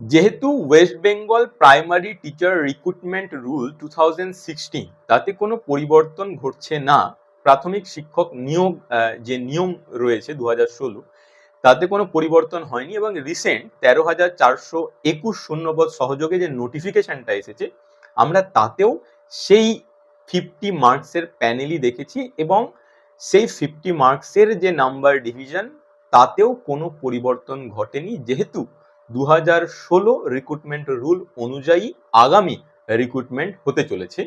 যেহেতু West Bengal primary teacher recruitment rule two তাতে কোনো পরিবর্তন ঘটছে না। প্রাথমিক শিক্ষক নিয়োগ যে নিয়ম রয়েছে দু তাতে কোনো পরিবর্তন হয়নি এবং রিসেন্ট তেরো হাজার চারশো একুশ শূন্যপদ সহযোগে যে নোটিফিকেশনটা এসেছে, আমরা তাতেও সেই ফিফটি মার্কসের প্যানেলই দেখেছি এবং সেই ফিফটি মার্কসের যে নাম্বার ডিভিশন তাতেও কোনো পরিবর্তন ঘটেনি। যেহেতু দু হাজার ষোলো রিক্রুটমেন্ট রুল অনুযায়ী আগামী রিক্রুটমেন্ট হতে চলেছে।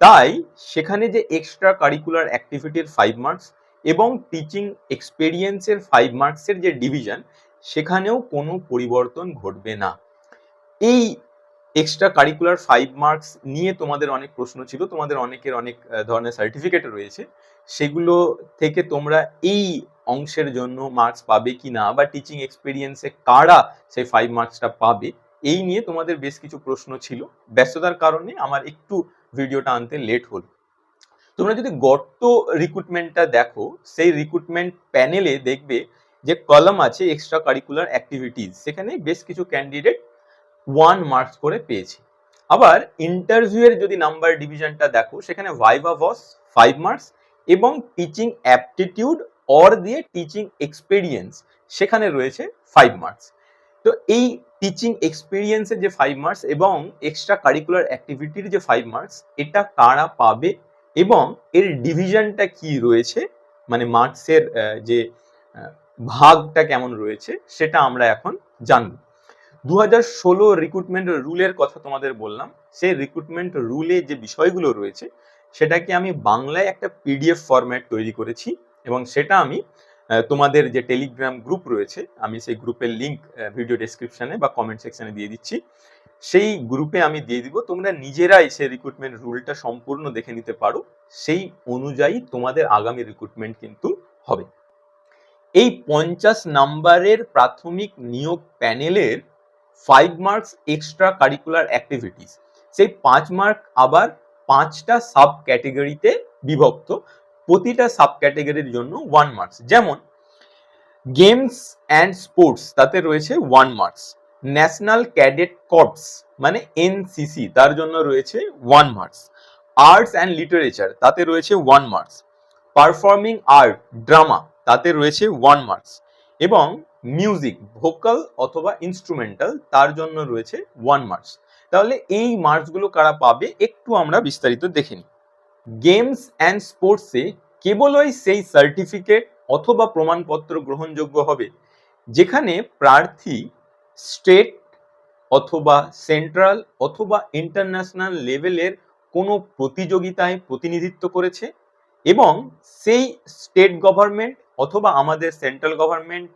তাই সেখানে যে এক্সট্রা কারিকুলার অ্যাক্টিভিটির ফাইভ মার্কস এবং টিচিং এক্সপেরিয়েন্সের ফাইভ মার্কসের যে ডিভিশন সেখানেও কোনো পরিবর্তন ঘটবে না। এই এক্সট্রা কারিকুলার ফাইভ মার্কস নিয়ে তোমাদের অনেক প্রশ্ন ছিল, তোমাদের অনেকের অনেক ধরনের সার্টিফিকেট রয়েছে। সেগুলো থেকে তোমরা এই অংশের জন্য মার্কস পাবে কি না বা টিচিং এক্সপিরিয়েন্সে কারা সেই ফাইভ মার্কসটা পাবে, এই নিয়ে তোমাদের বেশ কিছু প্রশ্ন ছিল। ব্যস্ততার কারণে আমার একটু ভিডিওটা আনতে লেট হলো। তোমরা যদি গর্ত রিক্রুটমেন্টটা দেখো, সেই রিক্রুটমেন্ট প্যানেলে দেখবে যে কলম আছে এক্সট্রা কারিকুলার অ্যাক্টিভিটিস সেখানে বেশ কিছু ক্যান্ডিডেট ওয়ান মার্কস করে পেয়েছে। আবার ইন্টারভিউয়ের যদি নাম্বার ডিভিশনটা দেখো, সেখানে ভাইভা ভস ফাইভ মার্কস এবং টিচিং অ্যাপটিটিউড অর দিয়ে টিচিং এক্সপেরিয়েন্স সেখানে রয়েছে ফাইভ মার্কস তো এই টিচিং এক্সপিরিয়েন্সের যে ফাইভ মার্কস এবং এক্সট্রা কারিকুলার অ্যাক্টিভিটির যে ফাইভ মার্কস এটা কারা পাবে এবং এর ডিভিশনটা কি রয়েছে? মানে মার্কসের যে ভাগটা কেমন রয়েছে সেটা আমরা এখন জানব। দু হাজার ষোলো রিক্রুটমেন্ট রুলের কথা তোমাদের বললাম, সেই রিক্রুটমেন্ট রুলে যে বিষয়গুলো রয়েছে, সেটাকে আমি বাংলায় একটা পিডিএফ ফরম্যাট তৈরি করেছি। এবং সেটা আমি তোমাদের যে টেলিগ্রাম গ্রুপ রয়েছে, আমি সেই গ্রুপের লিঙ্ক ভিডিও ডেসক্রিপশনে বা কমেন্ট সেকশনে দিয়ে দিচ্ছি। সেই গ্রুপে আমি দিয়ে দিব, তোমরা নিজেরাই সেই রিক্রুটমেন্ট রুলটা সম্পূর্ণ দেখে নিতে পারো। সেই অনুযায়ী তোমাদের আগামী রিক্রুটমেন্ট কিন্তু হবে। এই পঞ্চাশ নাম্বারের প্রাথমিক নিয়োগ প্যানেলের five marks extra curricular activities সেই পাঁচ মার্ক আবার পাঁচটা সাব ক্যাটেগরিতে বিভক্ত। প্রতিটা সাব ক্যাটেগরির জন্য ওয়ান মার্কস যেমন গেমস অ্যান্ড স্পোর্টস তাতে রয়েছে one marks national cadet corps মানে এনসিসি তার জন্য রয়েছে one marks arts and literature তাতে রয়েছে one marks performing art drama তাতে রয়েছে ওয়ান মার্কস এবং মিউজিক ভোকাল অথবা ইনস্ট্রুমেন্টাল তার জন্য রয়েছে ওয়ান মার্কস তাহলে এই মার্কসগুলো কারা পাবে, একটু আমরা বিস্তারিত দেখে নিই। গেমস অ্যান্ড স্পোর্টসে কেবলই সেই সার্টিফিকেট অথবা প্রমাণপত্র গ্রহণযোগ্য হবে, যেখানে প্রার্থী, স্টেট অথবা সেন্ট্রাল অথবা ইন্টারন্যাশনাল লেভেলের কোনো প্রতিযোগিতায় প্রতিনিধিত্ব করেছে এবং সেই স্টেট গভর্নমেন্ট অথবা আমাদের সেন্ট্রাল গভর্নমেন্ট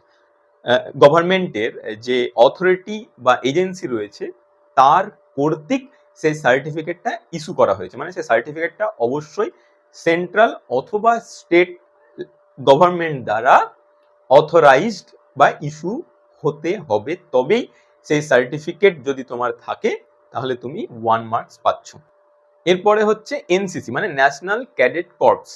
গভর্নমেন্টের যে অথরিটি বা এজেন্সি রয়েছে, তার কর্তৃক সেই সার্টিফিকেটটা ইস্যু করা হয়েছে। মানে সেই সার্টিফিকেটটা অবশ্যই সেন্ট্রাল অথবা স্টেট গভর্নমেন্ট দ্বারা অথরাইজড বা ইস্যু হতে হবে। তবেই সেই সার্টিফিকেট যদি তোমার থাকে, তাহলে তুমি ওয়ান মার্কস পাচ্ছ। এরপরে হচ্ছে এনসিসি মানে ন্যাশনাল ক্যাডেট কর্পস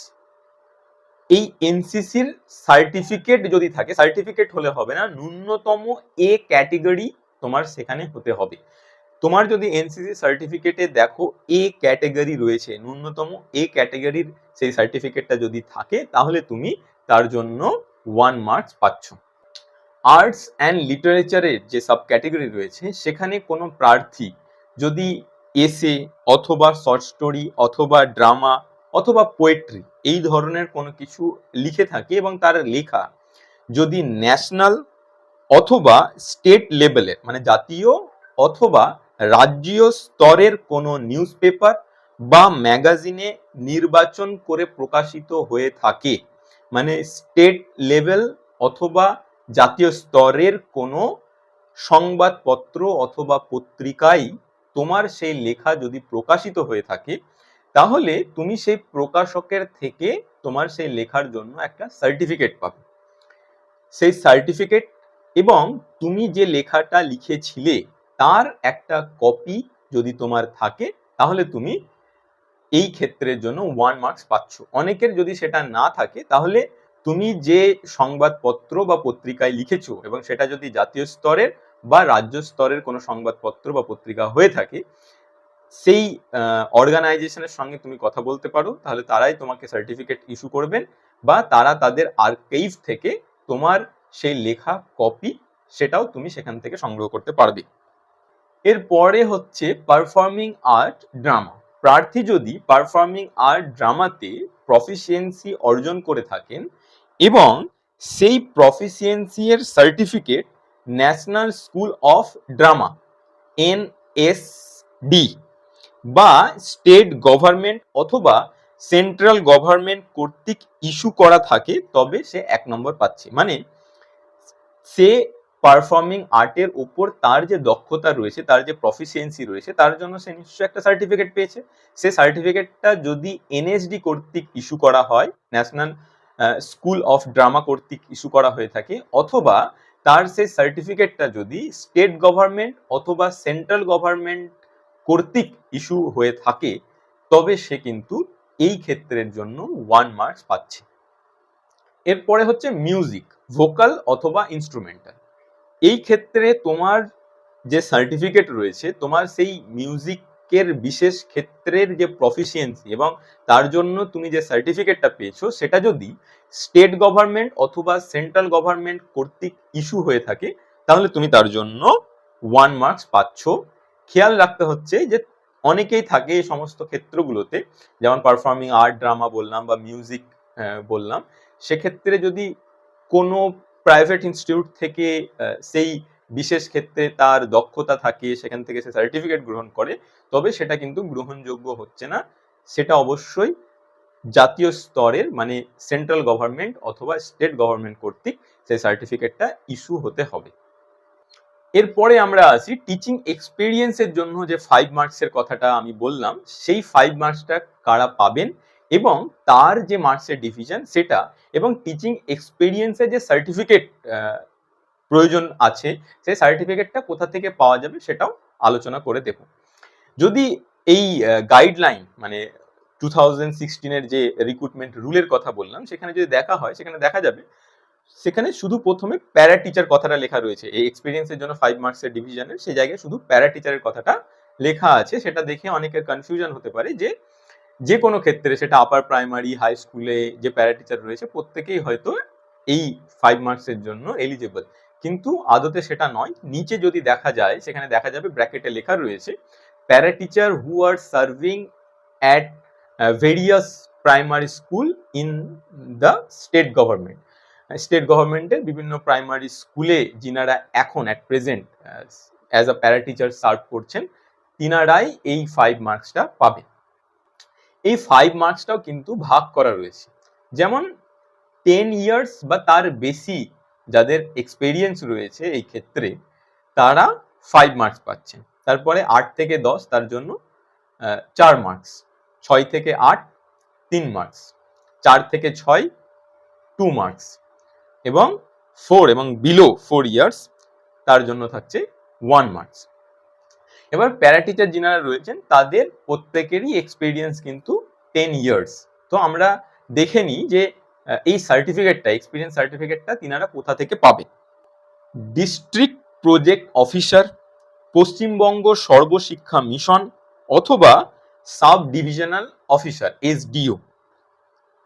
এই এনসিসির সার্টিফিকেট যদি থাকে সার্টিফিকেট হলে হবে না, ন্যূনতম এ ক্যাটেগরি তোমার সেখানে হতে হবে। তোমার যদি এনসিসি সার্টিফিকেটে দেখো এ ক্যাটেগরি রয়েছে, ন্যূনতম এ ক্যাটেগরির সেই সার্টিফিকেটটা যদি থাকে, তাহলে তুমি তার জন্য ওয়ান মার্কস পাচ্ছ। আর্টস অ্যান্ড লিটারেচারের যে সাব ক্যাটেগরি রয়েছে, সেখানে কোনো প্রার্থী যদি এসে অথবা শর্ট স্টোরি অথবা ড্রামা অথবা পোয়েট্রি এই ধরনের কোনো কিছু লিখে থাকে এবং তার লেখা যদি ন্যাশনাল অথবা স্টেট লেভেলের মানে জাতীয় অথবা রাজ্য স্তরের কোনো নিউজ পেপার বা ম্যাগাজিনে নির্বাচন করে প্রকাশিত হয়ে থাকে। মানে স্টেট লেভেল অথবা জাতীয় স্তরের কোনো সংবাদপত্র অথবা পত্রিকায় তোমার সেই লেখা যদি প্রকাশিত হয়ে থাকে, তাহলে তুমি সেই প্রকাশকের থেকে তোমার সেই লেখার জন্য একটা সার্টিফিকেট পাবে। সেই সার্টিফিকেট এবং তুমি যে লেখাটা লিখেছিলে তার একটা কপি যদি তোমার থাকে, তাহলে তুমি এই ক্ষেত্রের জন্য ওয়ান মার্কস পাচ্ছ। অনেকের যদি সেটা না থাকে, তাহলে তুমি যে সংবাদপত্র বা পত্রিকায় লিখেছো এবং সেটা যদি জাতীয় স্তরের বা রাজ্য স্তরের কোনো সংবাদপত্র বা পত্রিকা হয়ে থাকে, সেই অর্গানাইজেশনের সঙ্গে তুমি কথা বলতে পারো, তাহলে তারাই তোমাকে সার্টিফিকেট ইস্যু করবেন বা তারা তাদের আর্কাইভ থেকে তোমার সেই লেখা কপি সেটাও তুমি সেখান থেকে সংগ্রহ করতে পারবে। এরপরে হচ্ছে পারফর্মিং আর্ট ড্রামা প্রার্থী যদি পারফর্মিং আর্ট ড্রামাতে প্রফিসিয়েন্সি অর্জন করে থাকেন এবং সেই প্রফিসিয়েন্সি এর certificate national school of drama NSD বা স্টেট গভর্নমেন্ট অথবা সেন্ট্রাল গভর্নমেন্ট কর্তৃক ইস্যু করা থাকে, তবে সে এক নম্বর পাচ্ছে। মানে সে পারফর্মিং আর্টের উপর তার যে দক্ষতা রয়েছে, তার যে প্রফিসিয়েন্সি রয়েছে, তার জন্য সে নিশ্চয়ই একটা সার্টিফিকেট পেয়েছে। সে সার্টিফিকেটটা যদি এনএসডি কর্তৃক ইস্যু করা হয় ন্যাশনাল স্কুল অফ ড্রামা কর্তৃক ইস্যু করা হয়ে থাকে, অথবা তার সেই সার্টিফিকেটটা যদি স্টেট গভর্নমেন্ট অথবা সেন্ট্রাল গভর্নমেন্ট কর্তৃক ইস্যু হয়ে থাকে, তবে সে কিন্তু এই ক্ষেত্রের জন্য ওয়ান মার্কস পাচ্ছে। এরপরে হচ্ছে মিউজিক ভোকাল অথবা ইনস্ট্রুমেন্টাল এই ক্ষেত্রে তোমার যে সার্টিফিকেট রয়েছে, তোমার সেই মিউজিকের বিশেষ ক্ষেত্রের যে প্রফিসিয়েন্সি এবং তার জন্য তুমি যে সার্টিফিকেটটা পেয়েছ, সেটা যদি স্টেট গভর্নমেন্ট অথবা সেন্ট্রাল গভর্নমেন্ট কর্তৃক ইস্যু হয়ে থাকে, তাহলে তুমি তার জন্য ওয়ান মার্কস পাচ্ছ। খেয়াল রাখতে হচ্ছে যে অনেকেই থাকে এই সমস্ত ক্ষেত্রগুলোতে, যেমন পারফর্মিং আর্ট ড্রামা বললাম বা মিউজিক বললাম, সেক্ষেত্রে যদি কোনো প্রাইভেট ইনস্টিটিউট থেকে সেই বিশেষ ক্ষেত্রে তার দক্ষতা থাকে, সেখান থেকে সে সার্টিফিকেট গ্রহণ করে, তবে সেটা কিন্তু গ্রহণযোগ্য হচ্ছে না। সেটা অবশ্যই জাতীয় স্তরের মানে সেন্ট্রাল গভর্নমেন্ট অথবা স্টেট গভর্নমেন্ট কর্তৃক সেই সার্টিফিকেটটা ইস্যু হতে হবে। এরপরে আমরা আসি টিচিং এক্সপিরিয়েন্সের জন্য যে ফাইভ মার্কসের কথাটা আমি বললাম, সেই ফাইভ মার্কসটা কারা পাবেন এবং তার যে মার্কসের ডিভিশন সেটা এবং টিচিং এক্সপিরিয়েন্সের যে সার্টিফিকেট প্রয়োজন আছে, সেই সার্টিফিকেটটা কোথা থেকে পাওয়া যাবে সেটাও আলোচনা করে দেব যদি এই গাইডলাইন মানে টু থাউজেন্ড সিক্সটিনের যে রিক্রুটমেন্ট রুলের কথা বললাম, সেখানে যদি দেখা হয়, সেখানে দেখা যাবে, সেখানে শুধু প্রথমে প্যারা টিচার কথাটা লেখা রয়েছে। এই এক্সপিরিয়েন্সের জন্য ফাইভ মার্কসের ডিভিশনের সেই জায়গায় শুধু প্যারা টিচারের কথাটা লেখা আছে। সেটা দেখে অনেকের কনফিউশন হতে পারে যে যে কোনো ক্ষেত্রে সেটা আপার প্রাইমারি হাই স্কুলে যে প্যারা টিচার রয়েছে, প্রত্যেকেই হয়তো এই ফাইভ মার্কসের জন্য এলিজেবল কিন্তু আদতে সেটা নয়, নিচে যদি দেখা যায়, সেখানে দেখা যাবে ব্র্যাকেটে লেখা রয়েছে para teacher who are serving at various primary school in the state government state গভর্নমেন্টের বিভিন্ন প্রাইমারি স্কুলে যিনারা এখন at present as a para teacher serve করছেন, তিনারাই এই ফাইভ মার্কসটা পাবেন। এই ফাইভ মার্কসটাও কিন্তু ভাগ করা রয়েছে। যেমন টেন ইয়ার্স বা তার বেশি যাদের এক্সপেরিয়েন্স রয়েছে এই ক্ষেত্রে, তারা ফাইভ মার্কস পাচ্ছেন তারপরে আট থেকে দশ, তার জন্য চার মার্কস ছয় থেকে আট, তিন মার্কস চার থেকে ছয় টু মার্কস এবং ফোর এবং বিলো ফোর ইয়ার্স তার জন্য থাকছে ওয়ান মার্কস এবার প্যারা টিচার যিনারা রয়েছেন, তাদের প্রত্যেকেরই এক্সপিরিয়েন্স কিন্তু টেন ইয়ার্স তো আমরা দেখে নিই যে এই সার্টিফিকেটটা এক্সপিরিয়েন্স সার্টিফিকেটটা তিনারা কোথা থেকে পাবে। District project officer Paschimbanga Sarvashiksha mission অথবা সাব ডিভিশনাল অফিসার, এসডিও।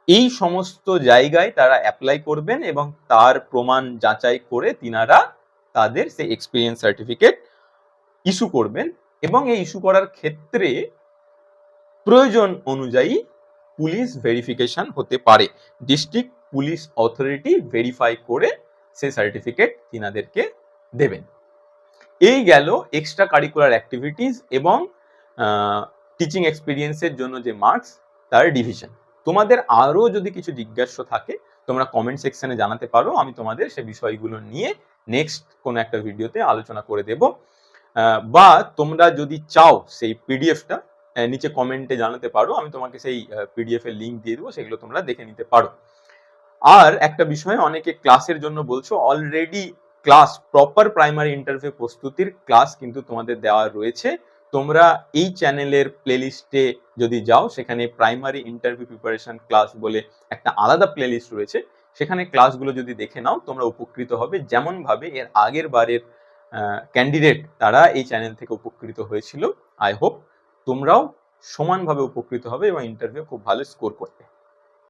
এই সমস্ত জায়গায় তারা অ্যাপ্লাই করবেন এবং তার প্রমাণ যাচাই করে তিনারা তাদের সেই এক্সপিরিয়েন্স সার্টিফিকেট ইস্যু করবেন। এবং এই ইস্যু করার ক্ষেত্রে প্রয়োজন অনুযায়ী পুলিশ ভেরিফিকেশন হতে পারে। ডিস্ট্রিক্ট পুলিশ অথরিটি ভেরিফাই করে সে সার্টিফিকেট তিনাদেরকে দেবেন। এই গেল এক্সট্রা কারিকুলার অ্যাক্টিভিটিস এবং টিচিং এক্সপিরিয়েন্সের জন্য যে মার্কস তার ডিভিশন তোমাদের আরও যদি কিছু জিজ্ঞাসা থাকে, তোমরা কমেন্ট সেকশনে জানাতে পারো, আমি তোমাদের সে বিষয়গুলো নিয়ে নেক্সট কোনো একটা ভিডিওতে আলোচনা করে দেব। বা তোমরা যদি চাও সেই পিডিএফটা নিচে কমেন্টে জানাতে পারো। আমি তোমাকে সেই পিডিএফ এর লিঙ্ক দিয়ে দেবো, সেগুলো তোমরা দেখে নিতে পারো। আর একটা বিষয়, অনেকে ক্লাসের জন্য বলছো already class proper primary interview প্রস্তুতির ক্লাস কিন্তু তোমাদের দেওয়া রয়েছে। তোমরা এই চ্যানেলের প্লেলিস্টে যদি যাও, সেখানে প্রাইমারি ইন্টারভিউ প্রিপারেশন ক্লাস বলে একটা আলাদা প্লেলিস্ট রয়েছে। সেখানে ক্লাসগুলো যদি দেখে নাও, তোমরা উপকৃত হবে। যেমন ভাবে এর আগের বারের ক্যান্ডিডেট তারা এই চ্যানেল থেকে উপকৃত হয়েছিল। আই হোপ তোমরাও সমানভাবে উপকৃত হবে এবং ইন্টারভিউ খুব ভালো স্কোর করতে।